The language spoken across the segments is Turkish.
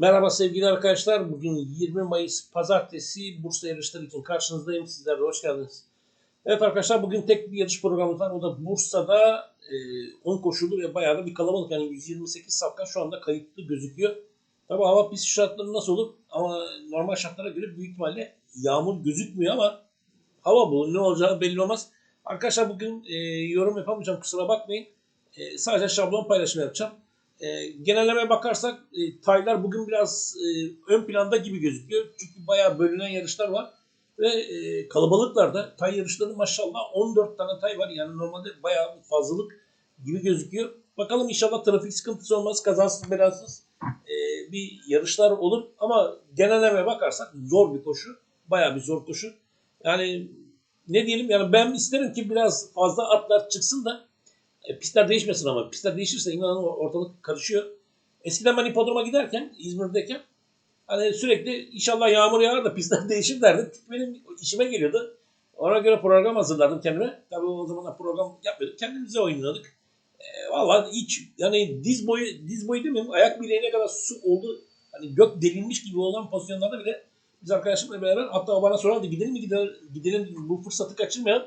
Merhaba sevgili arkadaşlar. Bugün 20 Mayıs Pazartesi Bursa yarışları için karşınızdayım. Sizler de hoş geldiniz. Evet arkadaşlar bugün tek bir yarış programımız var. O da Bursa'da e, 10 koşulu ve bayağı da bir kalabalık. Yani 128 safkan şu anda kayıtlı gözüküyor. Tabi hava pist şartları nasıl olur? Ama normal şartlara göre büyük ihtimalle yağmur gözükmüyor ama hava bu. Ne olacağı belli olmaz. Arkadaşlar bugün e, yorum yapamayacağım kusura bakmayın. E, sadece şablon paylaşımı yapacağım. E, genelleme bakarsak e, taylar bugün biraz e, ön planda gibi gözüküyor. Çünkü bayağı bölünen yarışlar var. Ve e, kalabalıklarda tay yarışları maşallah 14 tane tay var. Yani normalde bayağı bir fazlalık gibi gözüküyor. Bakalım inşallah trafik sıkıntısı olmaz. Kazasız belasız e, bir yarışlar olur. Ama genelleme bakarsak zor bir koşu. Bayağı bir zor koşu. Yani ne diyelim yani ben isterim ki biraz fazla atlar çıksın da e, pistler değişmesin ama pistler değişirse inanın ortalık karışıyor. Eskiden ben hipodroma giderken İzmir'deyken hani sürekli inşallah yağmur yağar da pistler değişir. Çünkü benim işime geliyordu. Ona göre program hazırladım kendime. Tabii o zamanlar program yapmıyorduk. Kendimize oynadık. E, Valla hiç yani diz boyu diz boyu demeyeyim ayak bileğine kadar su oldu. Hani gök delinmiş gibi olan pozisyonlarda bile biz arkadaşımla beraber hatta bana sorardı gidelim mi gidelim, gidelim bu fırsatı kaçırmayalım.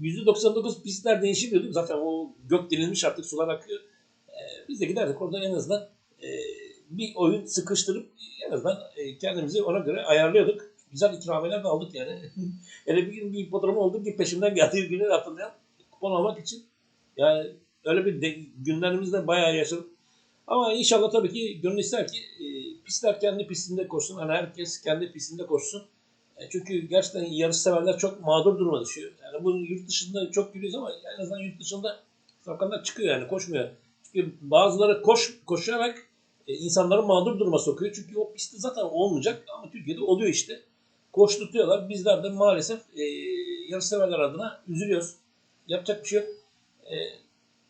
%99 pistler değişir diyorduk. Zaten o gök delinmiş artık sular akıyor. Ee, biz de giderdik orada en azından e, bir oyun sıkıştırıp en azından e, kendimizi ona göre ayarlıyorduk. Güzel ikramiyeler de aldık yani. Hele bir gün bir hipodrom oldu ki peşimden geldiği günü hatırlayan kupon almak için. Yani öyle bir de, günlerimizde bayağı yaşadık. Ama inşallah tabii ki gönül ister ki e, pistler kendi pistinde koşsun. Hani herkes kendi pistinde koşsun. E, Çünkü gerçekten yarış severler çok mağdur duruma düşüyor. Yani bunu yurt dışında çok görüyoruz ama en azından yurt dışında sokaklar çıkıyor yani koşmuyor. Çünkü bazıları koş koşarak e, insanları mağdur duruma sokuyor. Çünkü o pistte zaten olmayacak ama Türkiye'de oluyor işte. Koşturtuyorlar. Bizler de maalesef e, yarış severler adına üzülüyoruz. Yapacak bir şey yok. E,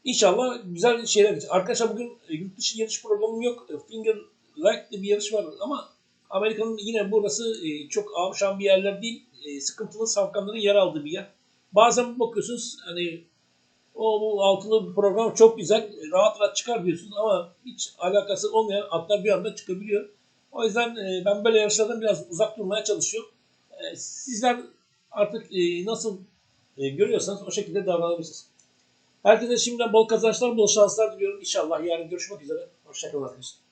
İnşallah güzel şeyler. Arkadaşlar bugün e, yurt dışı yarış programım yok. E, Finger Like bir yarış var ama Amerika'nın yine burası e, çok avşan bir yerler değil. E, sıkıntılı safkanların yer aldığı bir yer. Bazen bakıyorsunuz hani o bu altılı bir program çok güzel. Rahat rahat çıkar ama hiç alakası olmayan atlar bir anda çıkabiliyor. O yüzden e, ben böyle yarışlardan biraz uzak durmaya çalışıyorum. E, sizler artık e, nasıl e, görüyorsanız o şekilde davranabilirsiniz. Herkese şimdiden bol kazançlar, bol şanslar diliyorum. İnşallah yarın görüşmek üzere. Hoşçakalın arkadaşlar.